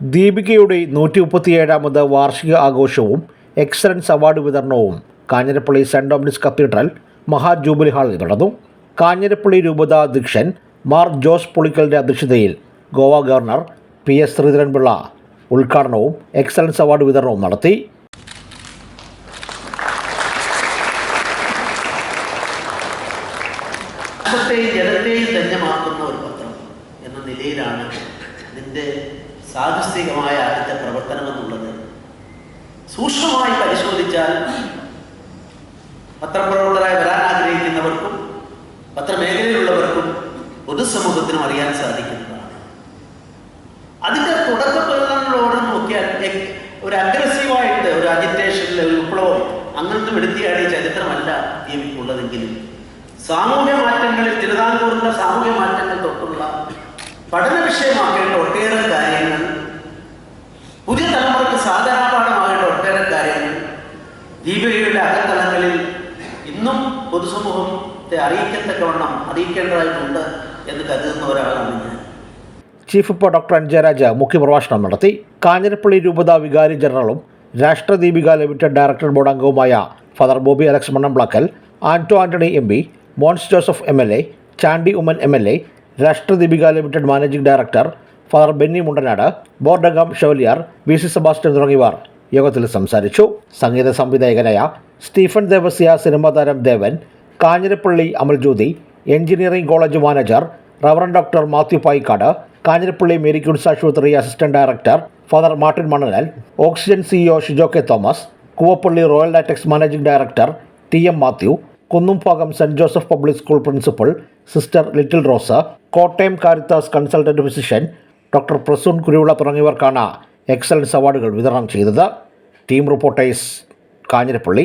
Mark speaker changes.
Speaker 1: ദീപികയുടെ നൂറ്റി മുപ്പത്തിയേഴാമത് വാർഷിക ആഘോഷവും എക്സലൻസ് അവാർഡ് വിതരണവും കാഞ്ഞിരപ്പള്ളി സെന്റ് ഡോമിനിസ് കത്തീഡ്രൽ മഹാ ജൂബിലി ഹാളിൽ നടന്നു. കാഞ്ഞിരപ്പള്ളി രൂപത അധ്യക്ഷൻ മാർ ജോസ് പുളിക്കലിന്റെ അധ്യക്ഷതയിൽ Goa governor P S Sreedharanpillai ഉദ്ഘാടനവും എക്സലൻസ് അവാർഡ് വിതരണവും നടത്തി.
Speaker 2: ജനത്തെയും ധന്യമാക്കുന്ന ഒരു പത്രം എന്ന നിലയിലാണ് ഇതിന്റെ സാഹസികമായ അതിന്റെ പ്രവർത്തനം എന്നുള്ളത് സൂക്ഷ്മമായി പരിശോധിച്ചാൽ പത്രപ്രവർത്തകരായി വരാൻ ആഗ്രഹിക്കുന്നവർക്കും പത്രമേഖലയിലുള്ളവർക്കും പൊതുസമൂഹത്തിനും അറിയാൻ സാധിക്കുന്നതാണ്. അതിന്റെ തുടക്കപ്രകടനങ്ങളോട് നോക്കിയാൽ ഒരു അഗ്രസീവായിട്ട് ഒരു അജിറ്റേഷനിൽ ഒരു വിപ്ലവം അങ്ങനത്തെ എടുത്തിയാടിയ ചരിത്രമല്ല ജീവിക്കുള്ളതെങ്കിലും സാമൂഹ്യ മാറ്റങ്ങളിൽ തിരുവിതാംകൂറിന്റെ സാമൂഹ്യ മാറ്റങ്ങൾ തൊട്ടുള്ള പഠന വിഷയമാക്കേണ്ട ഒട്ടേറെ കാര്യങ്ങൾ. പുതിയ തലമുറയ്ക്ക് സാധാരണപാഠമാകേണ്ട ഒട്ടേറെ കാര്യങ്ങൾ. ദീപികയുടെ അകത്തലങ്ങളിൽ ഇന്നും പൊതുസമൂഹത്തെ അറിയിക്കത്തക്കവണ്ണം അറിയിക്കേണ്ടതായിട്ടുണ്ട് എന്ന് കരുതുന്ന ഒരാളാണ് ഞാൻ.
Speaker 1: ചീഫ് ഇപ്പോൾ ഡോക്ടർ എൻ ജയരാജ് മുഖ്യപ്രഭാഷണം നടത്തി. കാഞ്ഞിരപ്പള്ളി രൂപത വികാരി ജനറലും രാഷ്ട്രദീപിക ലിമിറ്റഡ് ഡയറക്ടർ ബോർഡ് അംഗവുമായ father Boby Alex Mannamplackal Anto Antony M P Mons Joseph M L A Chandy Oommen M L A Rashtradeepika limited managing director father Benny Mundanad ബോർഡഗാം ഷോലിയാർ V C Sebastian തുടങ്ങിയവർ യോഗത്തിൽ സംസാരിച്ചു. സംഗീത സംവിധായകനായ സ്റ്റീഫൻ ദേവസ്യ സിനിമാ താരം Devan Kanjirappally Amal Jyothi engineering college manager reverend doctor Mathew Payikkad Kanjirappally Mary Queens ആശുപത്രി assistant director father Martin Manalal oxygen CEO Shijo K Thomas Koovappally royal Datax managing director T M Mathew Kunnumbhagam Saint Joseph public school principal sister little rose Kottayam Caritas consultant physician doctor Prasoon Kuruvila തുടങ്ങിയവർക്കാണ് excellence അവാർഡുകൾ വിതരണം ചെയ്തത്. Team reporters Kanjirappally.